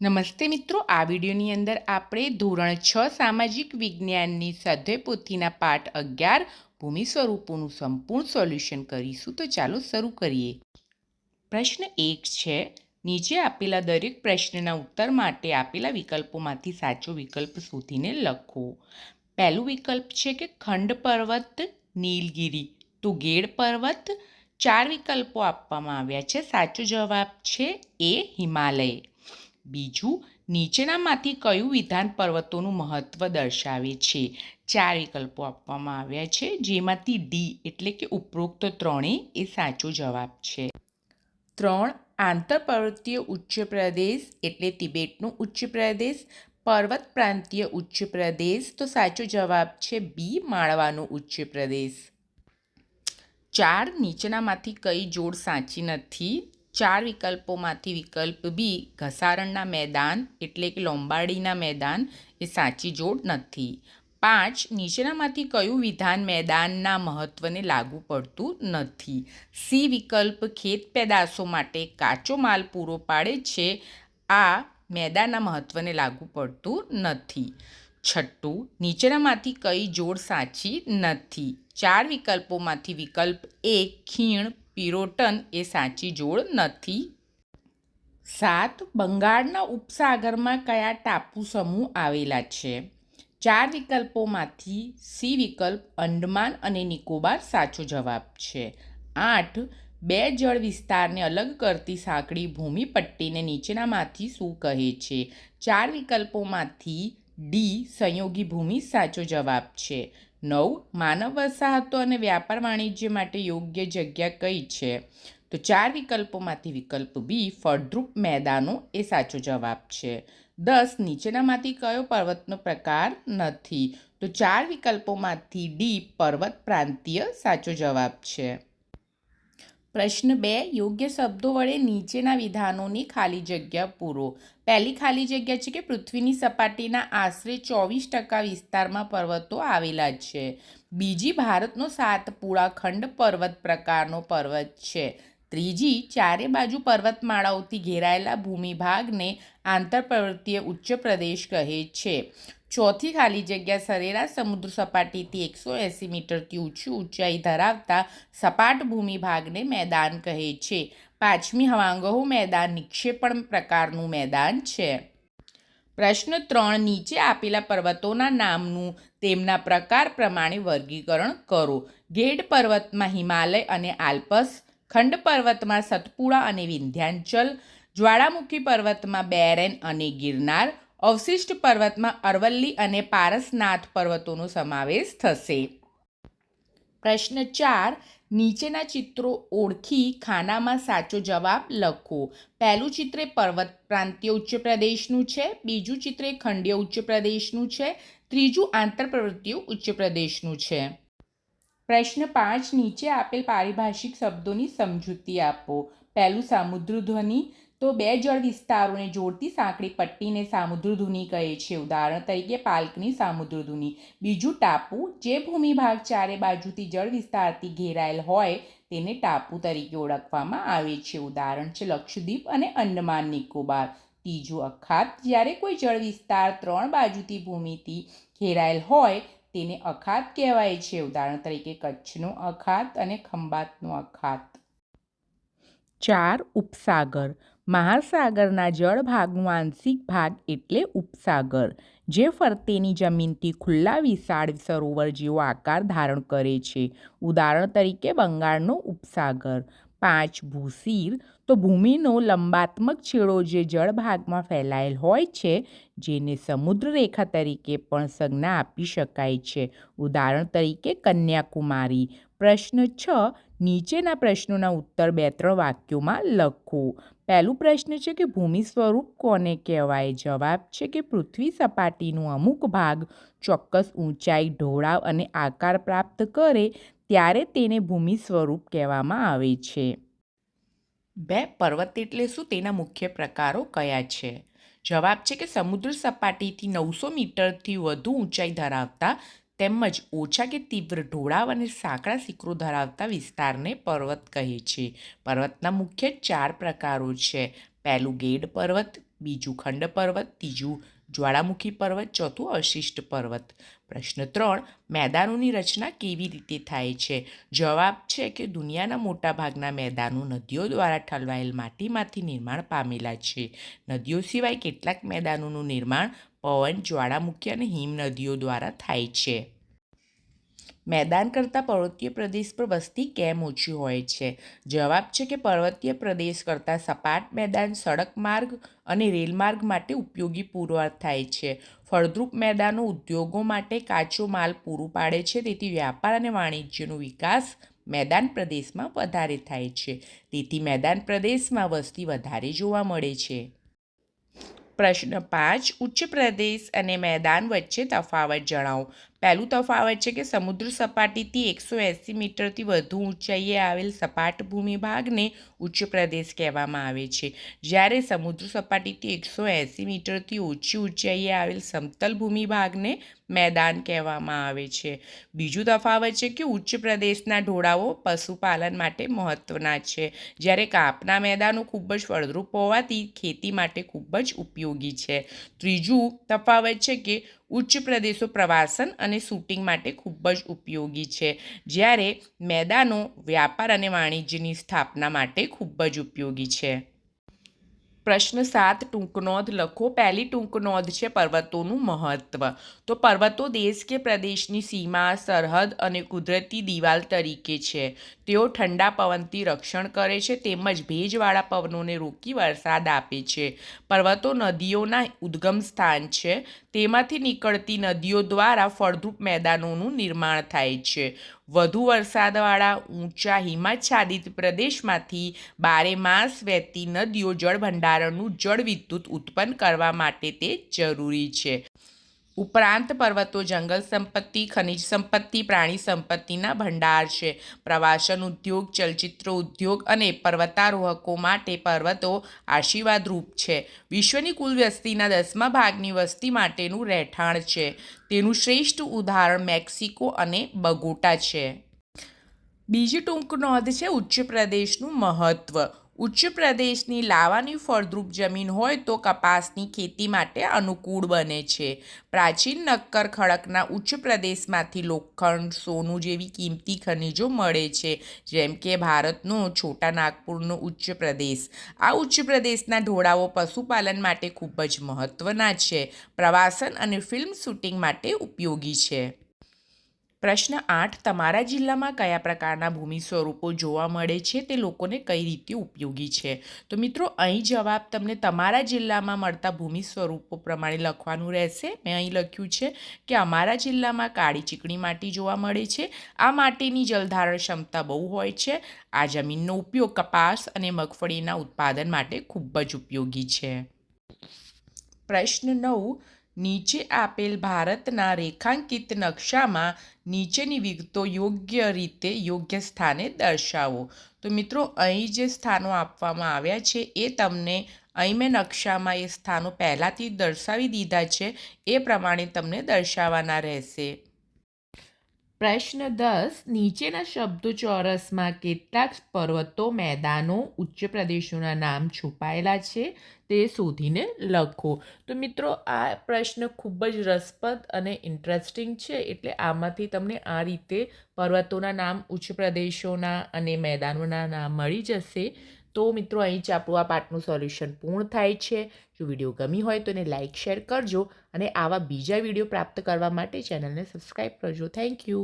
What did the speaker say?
નમસ્તે મિત્રો, આ વિડીયોની અંદર આપણે ધોરણ છ સામાજિક વિજ્ઞાનની સ્વાધ્યાય પોથીના પાઠ અગિયાર ભૂમિ સ્વરૂપોનું સંપૂર્ણ સોલ્યુશન કરીશું. તો ચાલો શરૂ કરીએ. પ્રશ્ન એક છે, નીચે આપેલા દરેક પ્રશ્નના ઉત્તર માટે આપેલા વિકલ્પોમાંથી સાચો વિકલ્પ શોધીને લખો. પહેલું વિકલ્પ છે કે ખંડ પર્વત, નીલગિરી. તો ગેડ પર્વત, ચાર વિકલ્પો આપવામાં આવ્યા છે. સાચો જવાબ છે એ હિમાલય. બીજું, નીચેનામાંથી કયું વિધાન પર્વતોનું મહત્ત્વ દર્શાવે છે? ચાર વિકલ્પો આપવામાં આવ્યા છે, જેમાંથી ડી એટલે કે ઉપરોક્ત ત્રણેય એ સાચો જવાબ છે. ત્રણ, આંતરપર્વતીય ઉચ્ચ પ્રદેશ એટલે તિબેટનું ઉચ્ચ પ્રદેશ. પર્વત પ્રાંતીય ઉચ્ચ પ્રદેશ તો સાચો જવાબ છે બી, માળવાનો ઉચ્ચ પ્રદેશ. ચાર, નીચેનામાંથી કઈ જોડ સાચી નથી. ચાર વિકલ્પોમાંથી વિકલ્પ બી, ઘસારણના મેદાન એટલે કે લોંબાડીના મેદાન, એ સાચી જોડ નથી. પાંચ, નીચેનામાંથી કયું વિધાન મેદાનના મહત્ત્વને લાગુ પડતું નથી? સી, વિકલ્પ ખેત પેદાશો માટે કાચો માલ પૂરો પાડે છે. આ, મેદાનના મહત્ત્વને લાગુ પડતું નથી. છઠ્ઠું, નીચેનામાંથી કઈ જોડ સાચી નથી? ચાર વિકલ્પોમાંથી વિકલ્પ એ, ખીણ પિરોટન એ સાચી જોડ નથી. સાત, બંગાળના ઉપસાગરમાં કયા ટાપુ સમૂહ આવેલા છે? ચાર વિકલ્પોમાંથી સી વિકલ્પ અંડમાન અને નિકોબાર સાચો જવાબ છે. આઠ, બે જળ વિસ્તારને અલગ કરતી સાંકડી ભૂમિ પટ્ટીને નીચેનામાંથી શું કહે છે? ચાર વિકલ્પોમાંથી ડી, સંયોગી ભૂમિ સાચો જવાબ છે. નવ, માનવ વસાહતો અને વ્યાપાર વાણિજ્ય માટે યોગ્ય જગ્યા કઈ છે? તો ચાર વિકલ્પોમાંથી વિકલ્પ બી ફળદ્રુપ મેદાનો, એ સાચો જવાબ છે. દસ, નીચેનામાંથી કયો પર્વતનો પ્રકાર નથી? તો ચાર વિકલ્પોમાંથી ડી પર્વત પ્રાંતીય, સાચો જવાબ છે. પ્રશ્ન બે, યોગ્ય શબ્દો વડે નીચેના વિધાનોની ખાલી જગ્યા પૂરો. પહેલી ખાલી જગ્યા છે કે પૃથ્વીની સપાટીના આશરે ચોવીસ ટકા વિસ્તારમાં પર્વતો આવેલા છે. બીજી ભારતનો સાત ખંડ પર્વત પ્રકારનો પર્વત છે. ત્રીજી, ચારે બાજુ પર્વતમાળાઓથી ઘેરાયેલા ભૂમિભાગને આંતરપર્વતીય ઉચ્ચ પ્રદેશ કહે છે. ચોથી ખાલી જગ્યા સરેરાશ સમુદ્ર સપાટીથી એકસો એંસી મીટરથી ઊંચી ઊંચાઈ ધરાવતા સપાટ ભૂમિ ભાગને મેદાન કહે છે. પાંચમી હવાંગહુ મેદાન નિક્ષેપણ પ્રકારનું મેદાન છે. પ્રશ્ન ત્રણ, નીચે આપેલા પર્વતોના નામનું તેમના પ્રકાર પ્રમાણે વર્ગીકરણ કરો. ગેડ પર્વતમાં હિમાલય અને આલ્પસ, ખંડ પર્વતમાં સતપુડા અને વિંધ્યાંચલ, જ્વાળામુખી પર્વતમાં બેરેન અને ગિરનાર અવશિષ્ટ પર્વતમાં અરવલ્લી અને પારસનાથ પર્વતોનો સમાવેશ થશે. પ્રશ્ન ચાર, નીચેના ચિત્રો ઓળખી ખાનામાં સાચો જવાબ લખો. પહેલું ચિત્ર પર્વત પ્રાંતીય ઉચ્ચ પ્રદેશનું છે, બીજું ચિત્ર ખંડીય ઉચ્ચ પ્રદેશનું છે, ત્રીજું આંતરપ્રવૃત્તિઓ ઉચ્ચ પ્રદેશનું છે. પ્રશ્ન પાંચ, નીચે આપેલ પારિભાષિક શબ્દોની સમજૂતી આપો. પહેલું સામુદ્રધ્વનિ તો બે જળ વિસ્તારોને જોડતી સાંકડી પટ્ટીને સામુદ્રધુની કહે છે. ઉદાહરણ તરીકે પાલ્કની સામુદ્રધુની બીજું ટાપુ, જે ભૂમિભાગ ચારે બાજુથી જળ વિસ્તારથી ઘેરાયેલ હોય, તેને ટાપુ તરીકે ઓળખવામાં આવે છે. ઉદાહરણ છે લક્ષદ્વીપ અને અંડમાન નિકોબાર. ત્રીજું અખાત, જ્યારે કોઈ જળ વિસ્તાર ત્રણ બાજુથી ભૂમિથી ઘેરાયેલ હોય, તેને અખાત કહેવાય છે. ઉદાહરણ તરીકે કચ્છનું અખાત અને ખંભાતનું અખાત. ચાર ઉપસાગર. મહાસાગરના જળભાગનો આંશિક ભાગ એટલે ઉપસાગર, જે ફરતેની જમીનથી ખુલ્લા વિશાળ સરોવર જેવો આકાર ધારણ કરે છે. ઉદાહરણ તરીકે, બંગાળનો ઉપસાગર. પાંચ ભૂસીર તો ભૂમિનો લંબાત્મક છેડો જે જળભાગમાં ફેલાયેલ હોય છે, જેને સમુદ્ર રેખા તરીકે પણ સંજ્ઞા આપી શકાય છે. ઉદાહરણ તરીકે, કન્યાકુમારી. પ્રશ્ન છ નીચેના પ્રશ્નોના ઉત્તર બે ત્રણ વાક્યોમાં લખો. પહેલું પ્રશ્ન છે કે, ભૂમિ સ્વરૂપ કોને કહેવાય જવાબ છે કે, પૃથ્વી સપાટીનો અમુક ભાગ ચોક્કસ ઊંચાઈ, ઢોળાવ અને આકાર પ્રાપ્ત કરે ત્યારે તેને ભૂમિ સ્વરૂપ કહેવામાં આવે છે. બે, પર્વત એટલે શું? તેના મુખ્ય પ્રકારો કયા છે? જવાબ છે કે, સમુદ્ર સપાટીથી નવસો મીટરથી વધુ ઊંચાઈ ધરાવતા તેમજ ઓછા કે તીવ્ર ઢોળાવ અને સાંકડા શિખરો ધરાવતા વિસ્તારને પર્વત કહે છે. પર્વતના મુખ્ય ચાર પ્રકારો છે. પહેલું ગેડ પર્વત, બીજું ખંડ પર્વત, ત્રીજું જ્વાળામુખી પર્વત, ચોથું અશિષ્ટ પર્વત. પ્રશ્ન ત્રણ, મેદાનોની રચના કેવી રીતે થાય છે? જવાબ છે કે દુનિયાના મોટાભાગના મેદાનો નદીઓ દ્વારા ઠલવાયેલ માટીમાંથી નિર્માણ પામેલા છે. નદીઓ સિવાય કેટલાક મેદાનોનું નિર્માણ પવન જ્વાળામુખી અને હિમ નદીઓ દ્વારા થાય છે. મેદાન કરતાં પર્વતીય પ્રદેશ પર વસ્તી કેમ ઓછી હોય છે? જવાબ છે કે પર્વતીય પ્રદેશ કરતાં સપાટ મેદાન, સડક માર્ગ અને રેલમાર્ગ માટે ઉપયોગી પુરવાર થાય છે. ફળદ્રુપ મેદાનો ઉદ્યોગો માટે કાચો માલ પૂરું પાડે છે, તેથી વ્યાપાર અને વાણિજ્યનો વિકાસ મેદાન પ્રદેશમાં વધારે થાય છે. તેથી મેદાન પ્રદેશમાં વસ્તી વધારે જોવા મળે છે. પ્રશ્ન પાંચ ઉચ્ચ પ્રદેશ અને મેદાન વચ્ચે તફાવત જણાવો. પહેલું તફાવત છે કે સમુદ્ર સપાટીથી એકસો એંસી મીટરથી વધુ ઊંચાઈએ આવેલ સપાટ ભૂમિ ભાગને ઉચ્ચ પ્રદેશ કહેવામાં આવે છે. જ્યારે સમુદ્ર સપાટીથી એકસો એંસી મીટરથી ઓછી ઊંચાઈએ આવેલ સમતલ ભૂમિ ભાગને મેદાન કહેવામાં આવે છે. બીજું તફાવત છે કે ઉચ્ચ પ્રદેશના ઢોળાવો પશુપાલન માટે મહત્ત્વના છે. જ્યારે કાપના મેદાનો ખૂબ જ ફળદ્રુપ હોવાથી ખેતી માટે ખૂબ જ ઉપયોગી છે. ત્રીજું તફાવત છે કે ઉચ્ચ પ્રદેશો પ્રવાસન અને શૂટિંગ માટે ખૂબ જ ઉપયોગી છે. જ્યારે મેદાનો, વ્યાપાર અને વાણિજ્યની સ્થાપના માટે ખૂબ જ ઉપયોગી છે. પ્રશ્ન સાત, ટૂંકનોંધ લખો. પહેલી ટૂંકનોંધ છે પર્વતોનું મહત્ત્વ તો પર્વતો દેશ કે પ્રદેશની સીમા, સરહદ અને કુદરતી દિવાલ તરીકે છે. તેઓ ઠંડા પવનથી રક્ષણ કરે છે, તેમજ ભેજવાળા પવનોને રોકી વરસાદ આપે છે. પર્વતો નદીઓના ઉદ્ગમ સ્થાન છે. તેમાંથી નીકળતી નદીઓ દ્વારા ફળદ્રુપ મેદાનોનું નિર્માણ થાય છે. વધુ વરસાદવાળા ઊંચા હિમાચ્છાદિત પ્રદેશમાંથી બારેમાસ વહેતી નદીઓ જળભંડારણનું જળ વિદ્યુત ઉત્પન્ન કરવા માટે તે જરૂરી છે. ઉપરાંત પર્વતો, જંગલ સંપત્તિ, ખનિજ સંપત્તિ, પ્રાણી સંપત્તિના ભંડાર છે. પ્રવાસન ઉદ્યોગ, ચલચિત્ર ઉદ્યોગ અને પર્વતારોહકો માટે પર્વતો આશીર્વાદરૂપ છે. વિશ્વની કુલ વસ્તીના દસમા ભાગની વસ્તી માટેનું રહેઠાણ છે. તેનું શ્રેષ્ઠ ઉદાહરણ મેક્સિકો અને બગોટા છે. બીજી ટૂંક નોંધ છે, ઉચ્ચ પ્રદેશનું મહત્ત્વ ઉચ્ચ પ્રદેશની લાવાની ફળદ્રુપ જમીન હોય તો કપાસની ખેતી માટે અનુકૂળ બને છે. પ્રાચીન નક્કર ખડકના ઉચ્ચ પ્રદેશમાંથી લોખંડ, સોનું જેવી કિંમતી ખનિજો મળે છે, જેમ કે ભારતનો છોટા નાગપુરનો ઉચ્ચ પ્રદેશ. આ ઉચ્ચ પ્રદેશના ઢોળાવો પશુપાલન માટે ખૂબ જ મહત્ત્વના છે. પ્રવાસન અને ફિલ્મ શૂટિંગ માટે ઉપયોગી છે. પ્રશ્ન આઠ, તમારા જિલ્લામાં કયા પ્રકારના ભૂમિ સ્વરૂપો જોવા મળે છે? તે લોકોને કઈ રીતે ઉપયોગી છે? તો મિત્રો, અહીં જવાબ તમને તમારા જિલ્લામાં મળતા ભૂમિ સ્વરૂપો પ્રમાણે લખવાનું રહેશે. મેં અહીં લખ્યું છે કે અમારા જિલ્લામાં કાળી ચીકણી માટી જોવા મળે છે. આ માટીની જલધારણ ક્ષમતા બહુ હોય છે. આ જમીનનો ઉપયોગ કપાસ અને મગફળીના ઉત્પાદન માટે ખૂબ જ ઉપયોગી છે. પ્રશ્ન નવ નીચે આપેલ ભારતના રેખાંકિત નકશામાં નીચેની વિગતો યોગ્ય રીતે યોગ્ય સ્થાને દર્શાવો. તો મિત્રો, અહીં જે સ્થાનો આપવામાં આવ્યા છે, એ તમને અહીં મેં નકશામાં એ સ્થાનો પહેલાંથી દર્શાવી દીધા છે. એ પ્રમાણે તમને દર્શાવવાના રહેશે. પ્રશ્ન દસ, નીચેના શબ્દો ચોરસમાં કેટલાક પર્વતો, મેદાનો, ઉચ્ચ પ્રદેશોના નામ છુપાયેલા છે તે શોધીને લખો. તો મિત્રો, આ પ્રશ્ન ખૂબ જ રસપ્રદ અને ઇન્ટરેસ્ટિંગ છે એટલે આમાંથી તમને આ રીતે પર્વતોના નામ, ઉચ્ચ પ્રદેશોના અને મેદાનોના નામ મળી જશે. તો મિત્રો અહીં જ આપણું આ પાઠનું સોલ્યુશન પૂર્ણ થાય છે. જો વીડિયો ગમી હોય તો એને લાઇક શેર કરજો અને આવા બીજા વીડિયો પ્રાપ્ત કરવા માટે ચેનલને સબસ્ક્રાઈબ કરજો. Thank you.